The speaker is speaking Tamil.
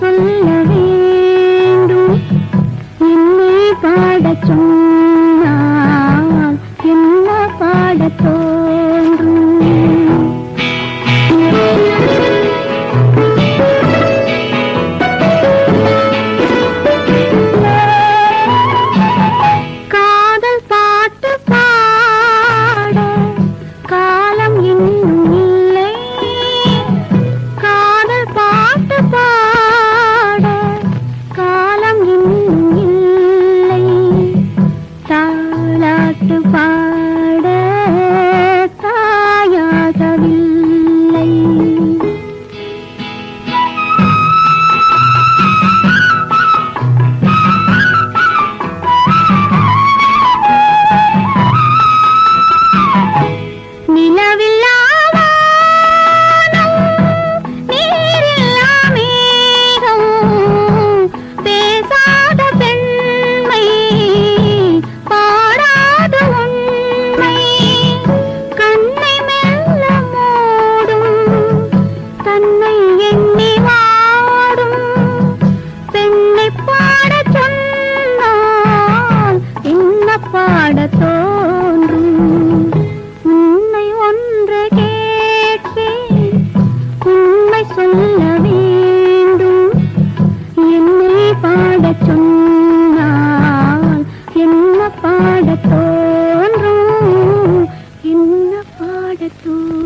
சொல்ல வேண்டும் என்னை பாடச் சொல்ல 鲜花。பாடத் தோன்றும். உன்னை ஒன்று கேட்பேன். உண்மை சொல்ல வேண்டும். என்னை பாடச் சொன்னால் என்ன பாடத் தோன்றும்? என்ன பாடத் தோன்றும்?